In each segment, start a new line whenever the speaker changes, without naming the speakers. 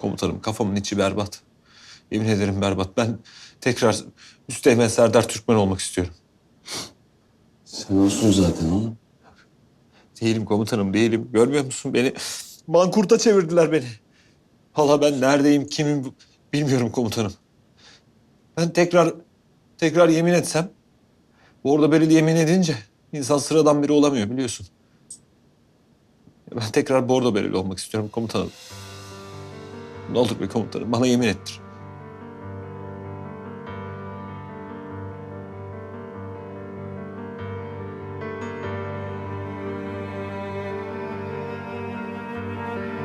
Komutanım kafamın içi berbat. Yemin ederim berbat. Ben tekrar Üsteğmen Serdar Türkmen olmak istiyorum.
Sen olsun zaten oğlum.
Değilim komutanım değilim. Görmüyor musun beni? Mankurta çevirdiler beni. Valla ben neredeyim, kimim bu- bilmiyorum komutanım. Ben tekrar tekrar yemin etsem, orada beri yemin edince insan sıradan biri olamıyor biliyorsun. Ben tekrar Bordo Bereli olmak istiyorum komutanım. Ne olur be komutanım bana yemin ettir.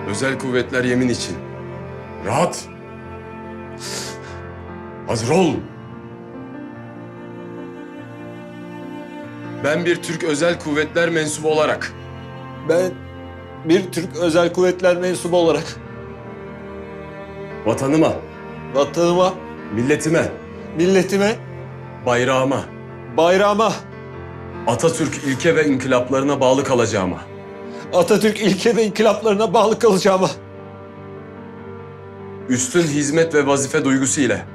Özel kuvvetler yemin için. Rahat. Hazır ol. Ben bir Türk özel kuvvetler mensubu olarak
Ben bir Türk Özel Kuvvetler mensubu olarak
vatanıma,
vatanıma,
milletime,
milletime,
bayrağıma,
bayrağıma,
Atatürk ilke ve inkılaplarına bağlı kalacağıma,
Atatürk ilke ve inkılaplarına bağlı kalacağıma,
üstün hizmet ve vazife duygusu ile.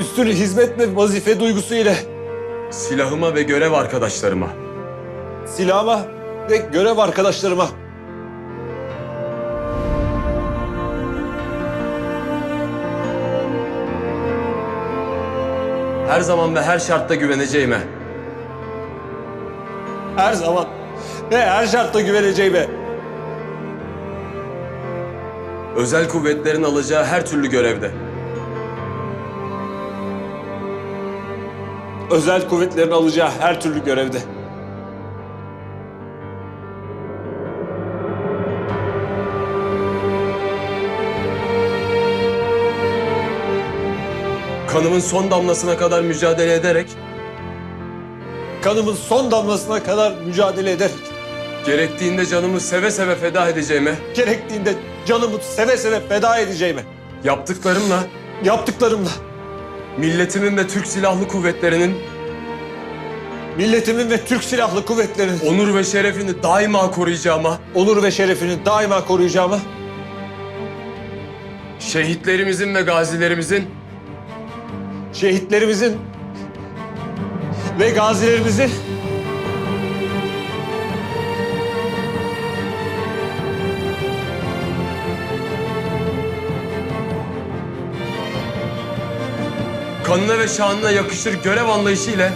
Üstün hizmet ve vazife duygusu ile.
Silahıma ve görev arkadaşlarıma,
silahıma ve görev arkadaşlarıma
her zaman ve her şartta güveneceğime,
her zaman ve her şartta güveneceğime,
özel kuvvetlerin alacağı her türlü görevde.
Özel kuvvetlerin alacağı her türlü görevde,
kanımın son damlasına kadar mücadele ederek
kanımın son damlasına kadar mücadele ederek,
gerektiğinde canımı seve seve feda edeceğime,
gerektiğinde canımı seve seve feda edeceğime,
yaptıklarımla
yaptıklarımla.
milletimin ve Türk Silahlı Kuvvetleri'nin
milletimin ve Türk Silahlı Kuvvetleri'nin
onur ve şerefini daima koruyacağıma,
onur ve şerefini daima koruyacağıma,
şehitlerimizin ve gazilerimizin
şehitlerimizin ve gazilerimizin
kanına ve şanına yakışır görev anlayışıyla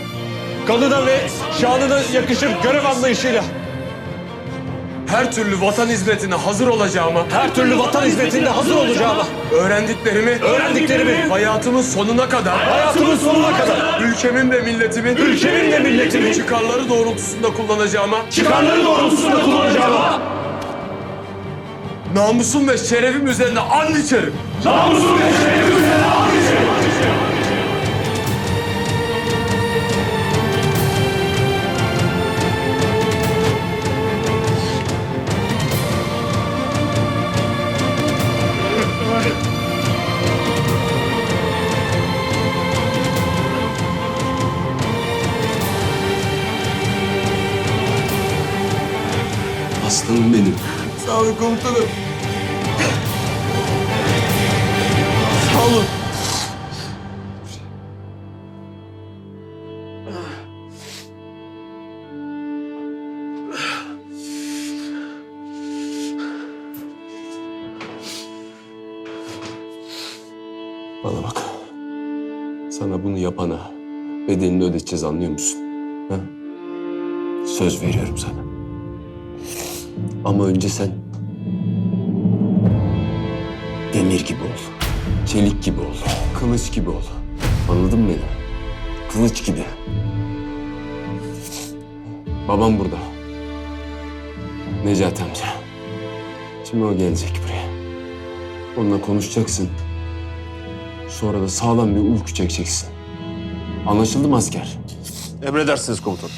kanına ve şanına yakışır görev anlayışıyla
her türlü vatan hizmetine hazır olacağıma,
her türlü vatan hizmetinde hazır olacağıma,
öğrendiklerimi,
öğrendiklerimi
hayatımın sonuna kadar
hayatımın sonuna kadar
ülkemin ve milletimin,
ülkemin ve milletimin
çıkarları doğrultusunda kullanacağıma,
çıkarları doğrultusunda kullanacağıma,
namusum ve şerefim üzerine and içerim.
namusum ve şerefim
Aslanım benim.
Sağ olun komutanım. Sağ olun.
Bana bak. Sana bunu yapana bedelini ödeteceğiz anlıyor musun? Ha? Söz veriyorum sana. Ama önce sen demir gibi ol. Çelik gibi ol. Kılıç gibi ol. Anladın mı beni? Kılıç gibi. Babam burada. Necati amca. Şimdi o gelecek buraya. Onunla konuşacaksın. Sonra da sağlam bir uyku çekeceksin. Anlaşıldı mı asker?
Emredersiniz komutanım.